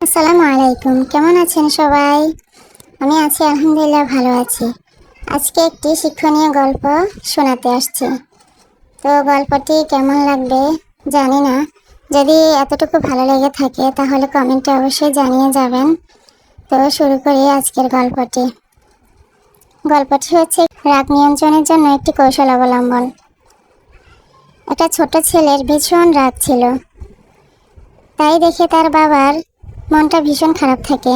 আসসালামু আলাইকুম। কেমন আছেন সবাই? আমি আছি, আলহামদুলিল্লাহ, ভালো আছি। আজকে একটি শিক্ষণীয় গল্প শোনাতে আসছি। তো গল্পটি কেমন লাগবে জানি না। যদি এতটুকু ভালো লেগে থাকে, তাহলে কমেন্টে অবশ্যই জানিয়ে যাবেন। তো শুরু করি আজকের গল্পটি। গল্পটি হচ্ছে, রাগ নিয়ন্ত্রণের জন্য একটি কৌশল অবলম্বন। একটা ছোট ছেলের ভীষণ রাগ ছিল। তাই দেখে তার বাবার মনটা ভীষণ খারাপ থাকে।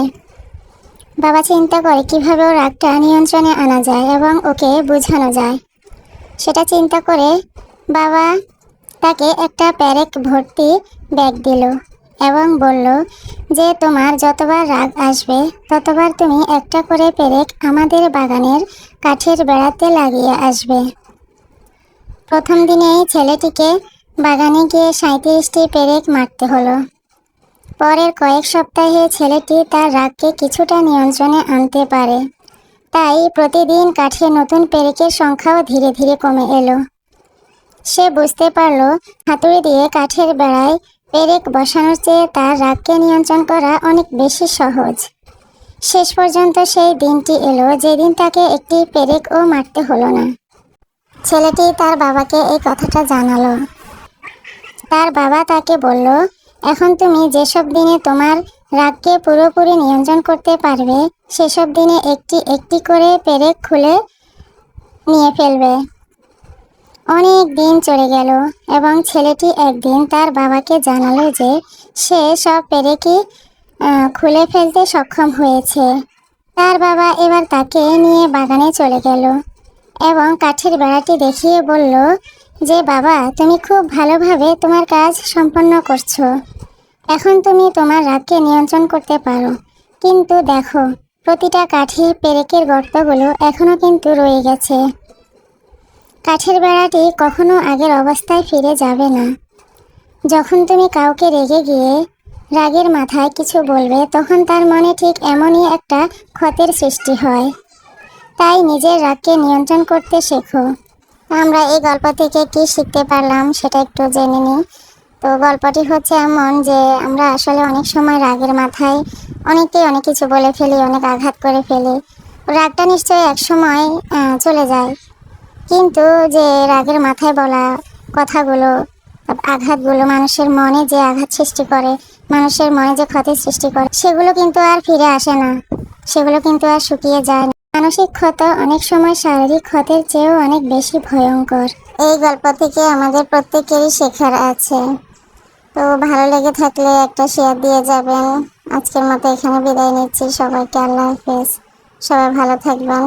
বাবা চিন্তা করে কীভাবে ওর রাগটা নিয়ন্ত্রণে আনা যায় এবং ওকে বোঝানো যায়। সেটা চিন্তা করে বাবা তাকে একটা প্যারেক ভর্তি ব্যাগ দিল এবং বলল যে, তোমার যতবার রাগ আসবে, ততবার তুমি একটা করে পেরেক আমাদের বাগানের কাঠের বেড়াতে লাগিয়ে আসবে। প্রথম দিনেই ছেলেটিকে বাগানে গিয়ে সাঁত্রিশটি পেরেক মারতে হলো। পরের কয়েক সপ্তাহে ছেলেটি তার রাগকে কিছুটা নিয়ন্ত্রণে আনতে পারে। তাই প্রতিদিন কাঠে নতুন পেরেকের সংখ্যাও ধীরে ধীরে কমে এলো। সে বুঝতে পারল, হাতুড়ি দিয়ে কাঠের বেড়ায় পেরেক বসানোর চেয়ে তার রাগকে নিয়ন্ত্রণ করা অনেক বেশি সহজ। শেষ পর্যন্ত সেই দিনটি এলো যেদিন তাকে একটি পেরেকও মারতে হলো না। ছেলেটি তার বাবাকে এই কথাটা জানালো। তার বাবা তাকে বলল এখন তুমি যেসব দিনে তোমার রাগকে পুরোপুরি নিয়ন্ত্রণ করতে পারবে, সেসব দিনে একটি একটি করে পেরেক খুলে নিয়ে ফেলবে। অনেক দিন চলে গেল এবং ছেলেটি একদিন তার বাবাকে জানালো যে সে সব পেরেকই খুলে ফেলতে সক্ষম হয়েছে। তার বাবা এবার তাকে নিয়ে বাগানে চলে গেল এবং কাঠের বেড়াটি দেখিয়ে বলল যে বাবা, তুমি খুব ভালোভাবে তোমার কাজ সম্পন্ন করছ। এখন তুমি তোমার রাগকে নিয়ন্ত্রণ করতে পারো। কিন্তু দেখো, প্রতিটা কাঠে পেরেকের গর্তগুলো এখনও কিন্তু রয়ে গেছে। কাঠের বেড়াটি কখনো আগের অবস্থায় ফিরে যাবে না। যখন তুমি কাউকে রেগে গিয়ে রাগের মাথায় কিছু বলবে, তখন তার মনে ঠিক এমনই একটা ক্ষতের সৃষ্টি হয়। তাই নিজের রাগকে নিয়ন্ত্রণ করতে শেখো। আমরা এই গল্প থেকে কি শিখতে পারলাম সেটা একটু জেনে নিই। তো গল্পটি হচ্ছে এমন যে আমরা আসলে অনেক সময় রাগের মাথায় অনেকেই অনেক কিছু বলে ফেলি, অনেক আঘাত করে ফেলি। রাগটা নিশ্চয়ই এক সময় চলে যায়। কিন্তু যে রাগের মাথায় বলা কথাগুলো, আঘাতগুলো মানুষের মনে যে আঘাত সৃষ্টি করে, মানুষের মনে যে ক্ষতির সৃষ্টি করে, সেগুলো কিন্তু আর ফিরে আসে না। সেগুলো কিন্তু আর শুকিয়ে যায় না। মানসিক ক্ষত অনেক সময় শারীরিক ক্ষতের চেয়েও অনেক বেশি ভয়ঙ্কর। এই গল্প থেকে আমাদের প্রত্যেকেরই শেখার আছে। তো ভালো লেগে থাকলে একটা শেয়ার দিয়ে যাবেন। আজকের মতো এখানে বিদায় নিচ্ছি। সবাইকে আল্লাহ হাফেজ। সবাই ভালো থাকবেন।